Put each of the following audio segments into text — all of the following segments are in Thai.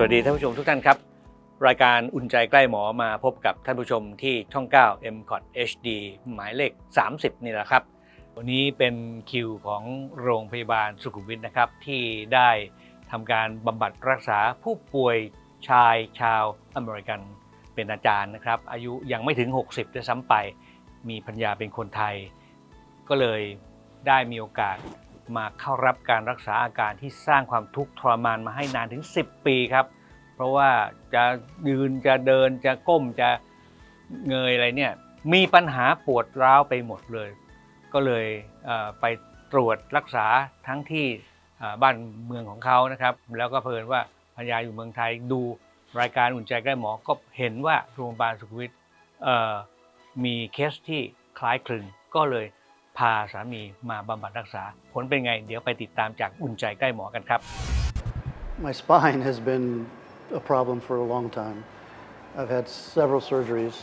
สวัสดีท่านผู้ชมทุกท่านครับ รายการอุ่นใจใกล้หมอมาพบกับท่านผู้ชมที่ช่อง 9 m c o t HD หมายเลข 30 นี่แหละครับ วันนี้เป็นคิวของโรงพยาบาลสุขุมวิทนะครับ ที่ได้ทำการบำบัดรักษาผู้ป่วยชายชาวอเมริกันเป็นอาจารย์นะครับ อายุยังไม่ถึง 60ด้วยซ้ำไป มีพัญญาเป็นคนไทย ก็เลยได้มีโอกาส มาเข้ารับการรักษาอาการที่สร้างความทุกข์ทรมานมาให้นานถึง 10 ปีครับ เพราะว่าจะยืนจะเดินจะก้มจะเงยอะไรเนี่ยมีปัญหาปวดร้าวไปหมดเลย ก็เลยเไปตรวจรักษาทั้งที่บ้านเมืองของเขานะครับ แล้วก็เพลินว่าภรรยาอยู่เมืองไทยดูรายการอุ่นใจใกล้หมอก็เห็นว่าโรงพยาบาลสุขวิทมีเคสที่คล้ายคลึงก็เลย พาสามีมาบำบัดรักษา ผลเป็นไง เดี๋ยวไปติดตามจากอุ่นใจใกล้หมอกันครับ My spine has been a problem for a long time. I've had several surgeries,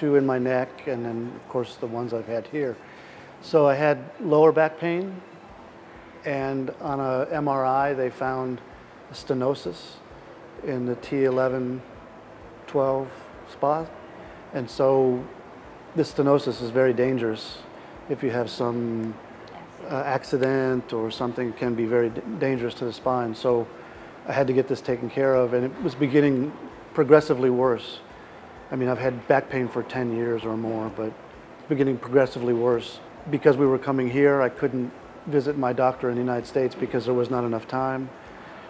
two in my neck, and then, of course, the ones I've had here. So I had lower back pain, and on a MRI, they found a stenosis in the T11 12 spot. And so this stenosis is very dangerous. if you have some uh, accident or something, can be very d- dangerous to the spine. So I had to get this taken care of, and it was beginning progressively worse. I mean, I've had back pain for 10 years or more, but it's beginning progressively worse. Because we were coming here, I couldn't visit my doctor in the United States because there was not enough time.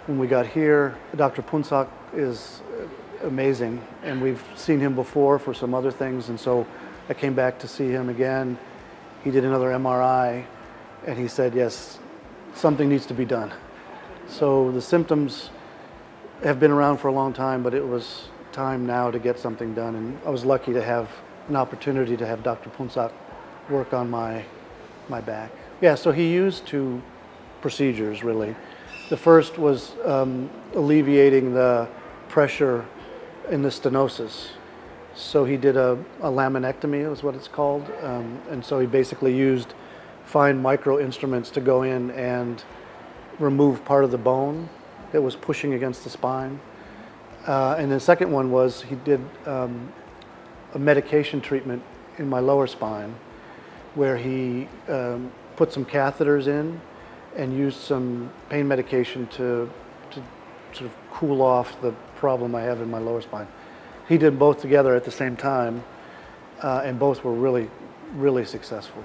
When we got here, Dr. Punsak is uh, amazing, and we've seen him before for some other things, and so I came back to see him again. He did another MRI, and he said, Yes, something needs to be done. So the symptoms have been around for a long time, but it was time now to get something done. And I was lucky to have an opportunity to have Dr. Punsak work on my, my back. Yeah, so he used two procedures really. The first was um, alleviating the pressure in the stenosis. So he did a, a laminectomy, is what it's called. Um, and so he basically used fine micro instruments to go in and remove part of the bone that was pushing against the spine. Uh, and the second one was he did um, a medication treatment in my lower spine where he um, put some catheters in and used some pain medication to, to sort of cool off the problem I have in my lower spine. He did both together at the same time, uh, and both were really, really successful.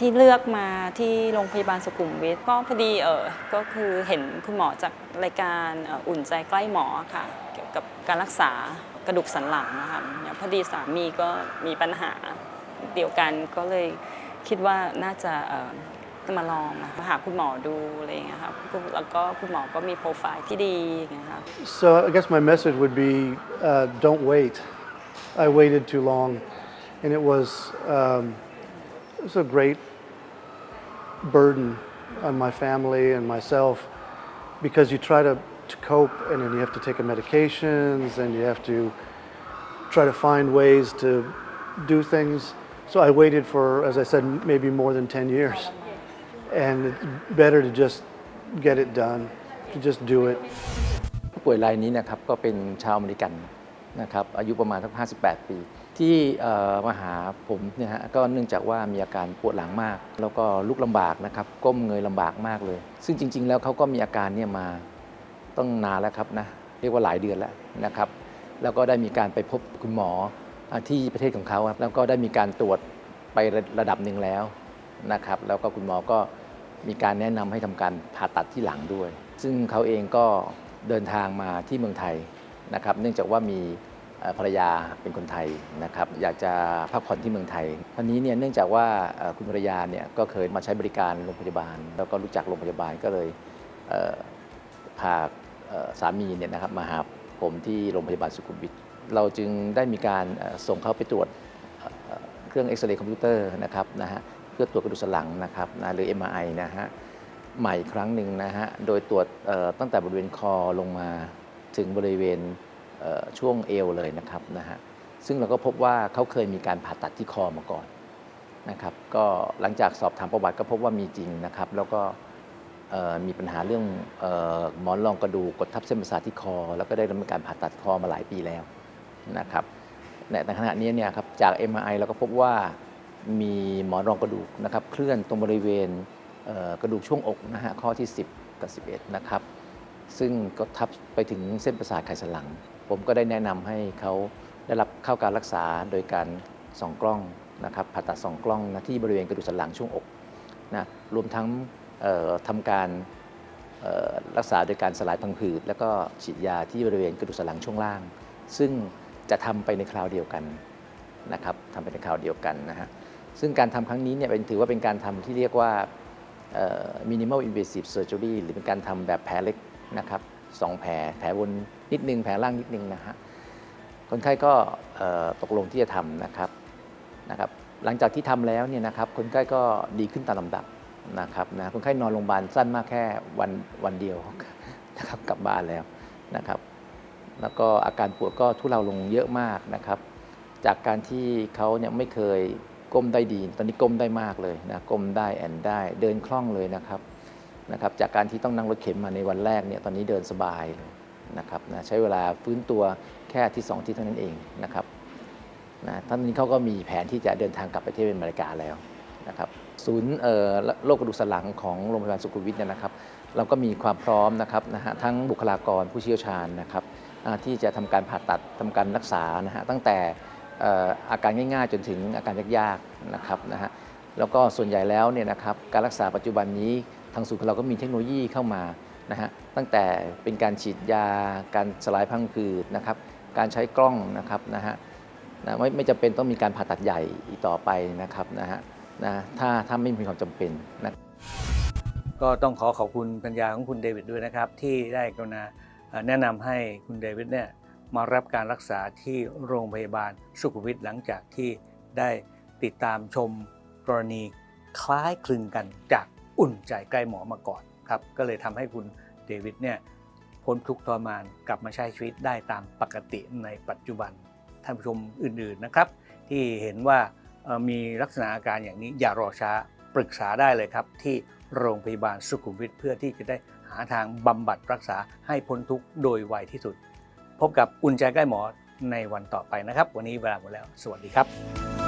ที่เลือกมาที่โรงพยาบาลสุขุมวิทก็พอดีเออก็คือเห็นคุณหมอจากรายการเอ่ออุ่นใจใกล้หมอค่ะเกี่ยวกับการรักษากระดูกสันหลังนะคะเนี่ยพอดีสามีก็มีปัญหาเดียวกันก็เลยคิดว่าน่าจะเอ่อ มาลองนะคะหาคุณหมอดูอะไรอย่างเงี้ยค่ะแล้วก็คุณหมอก็มีโปรไฟล์ที่ดีอย่างเงี้ยค่ะ So I guess my message would be uh, don't wait. I waited too long, and it was um, it was a great burden on my family and myself because you try to, to cope and then you have to take the medications and you have to try to find ways to do things. So I waited for, as I said, maybe more than 10 years. And it's better to just get it done, to just do it. ผู้ป่วยรายนี้นะครับก็เป็นชาวอเมริกันนะครับอายุประมาณสัก58 ปี ที่มาหาผมเนี่ยฮะก็เนื่องจากว่ามีอาการปวดหลังมาก แล้วก็ลุกลำบากนะครับก้มเงยลำบากมากเลย ซึ่งจริง ๆ แล้วเขาก็มีอาการเนี่ยมาต้องนานแล้วครับนะเรียกว่าหลายเดือนแล้วนะครับ แล้วก็ได้มีการไปพบคุณหมอที่ประเทศของเขาครับแล้วก็ได้มีการตรวจไประดับหนึ่งแล้วนะครับ แล้วก็คุณหมอก็ มีการแนะนำให้ทำการผ่าตัดที่หลังด้วย ซึ่งเขาเองก็เดินทางมาที่เมืองไทยนะครับ เนื่องจากว่ามีภรรยาเป็นคนไทยนะครับ อยากจะพักผ่อนที่เมืองไทยคราวนี้เนี่ยเนื่องจากว่าคุณภรรยาเนี่ยก็เคยมาใช้บริการโรงพยาบาล แล้วก็รู้จักโรงพยาบาลก็เลยเพาสามีเนี่ยนะครับมาหาผมที่โรงพยาบาลสุขุมวิทเราจึงได้มีการส่งเขาไปตรวจเครื่องเอ็กซเรย์คอมพิวเตอร์นะครับนะฮะ พื่อตรวจกระดูกสันหลังนะครับนะหรือ MRI นะฮะใหม่อีกครั้งหนึ่งนะฮะโดยตรวจตั้งแต่บริเวณคอลงมาถึงบริเวณช่วงเอวเลยนะครับนะฮะซึ่งเราก็พบว่าเขาเคยมีการผ่าตัดที่คอมาก่อนนะครับก็หลังจากสอบถามประวัติก็พบว่ามีจริงนะครับ แล้วก็มีปัญหาเรื่องหมอนรองกระดูกกดทับเส้นประสาทที่คอ แล้วก็ได้ดำเนินการผ่าตัดคอมาหลายปีแล้วนะครับในขณะนี้เนี่ยครับจาก MRI เราก็พบว่า มีหมอนรองกระดูกนะครับเคลื่อนตรงบริเวณเกระดูกช่วงอกนะฮะข้อที่ 10 กับ 11 นะครับ ซึ่งก็ทับไปถึงเส้นประสาทไขสันหลัง ผมก็ได้แนะนำให้เขาได้รับเข้าการรักษาโดยการส่องกล้องนะครับผ่าตัดส่องกล้องนะที่บริเวณกระดูกสันหลังช่วงอกนะรวมทั้งเอ่อทำการรักษาโดยการสลายพังผืด แล้วก็ฉีดยาที่บริเวณกระดูกสันหลังช่วงล่าง ซึ่งจะทำไปในคราวเดียวกันนะครับทำไปในคราวเดียวกันนะฮะ ซึ่งการทำครั้งนี้เนี่ยเป็นถือว่าเป็นการทำที่เรียกว่า minimal invasive surgery หรือเป็นการทำแบบแผลเล็กนะครับสองแผลแผลบนนิดนึงแผลล่างนิดนึงนะฮะคนไข้ก็ตกลงที่จะทำนะครับนะครับหลังจากที่ทำแล้วเนี่ยนะครับคนไข้ก็ดีขึ้นตามลำดับนะครับนะคนไข้นอนโรงพยาบาลสั้นมากแค่วันวันเดียวนะครับกลับบ้านแล้วนะครับ แล้วก็อาการปวดก็ทุเลาลงเยอะมากนะครับ จากการที่เขาเนี่ยไม่เคย ก้มได้ดี ตอนนี้ก้มได้มากเลยนะก้มได้แอนได้ เดินคล่องเลยนะครับนะครับจากการที่ต้องนั่งรถเข็นมาในวันแรกเนี่ยตอนนี้เดินสบายเลยนะครับนะใช้เวลาฟื้นตัวแค่ที่สองที่เท่านั้นเองนะครับนะท่านนี้เขาก็มีแผนที่จะเดินทางกลับไปที่อเมริกาแล้วนะครับศูนย์โรคกระดูกสันหลังของโรงพยาบาลสุขุมวิทเนี่ยนะครับ เราก็มีความพร้อมนะครับนะฮะทั้งบุคลากรผู้เชี่ยวชาญนะครับที่จะทำการผ่าตัดทำการรักษานะฮะตั้งแต่ อาการง่ายๆ จนถึงอาการยากๆนะครับนะฮะแล้วก็ส่วนใหญ่แล้วเนี่ยนะครับการรักษาปัจจุบันนี้ทางศูนย์เราก็มีเทคโนโลยีเข้ามานะฮะตั้งแต่เป็นการฉีดยา การสลายพังผืดนะครับการใช้กล้องนะครับนะฮะนะไม่ไม่จำเป็นต้องมีการผ่าตัดใหญ่อีกต่อไปนะครับนะฮะนะถ้าถ้าไม่มีความจำเป็นนะก็ต้องขอขอบคุณปัญญาของคุณเดวิดด้วยนะครับ ที่ได้กรุณาแนะนำให้คุณเดวิดเนี่ย มารับการรักษาที่โรงพยาบาลสุขุมวิทหลังจากที่ได้ติดตามชมกรณีคล้ายคลึงกันจากอุ่นใจใกล้หมอมาก่อนครับก็เลยทำให้คุณเดวิดเนี่ยพ้นทุกข์ทรมานกลับมาใช้ชีวิตได้ตามปกติในปัจจุบันท่านผู้ชมอื่นๆนะครับ ที่เห็นว่ามีลักษณะอาการอย่างนี้อย่ารอช้าปรึกษาได้เลยครับ ที่โรงพยาบาลสุขุมวิทเพื่อที่จะได้หาทางบำบัดรักษาให้พ้นทุกข์โดยไวที่สุด พบกับอุ่นใจใกล้หมอในวันต่อไปนะครับ วันนี้เวลาหมดแล้ว สวัสดีครับ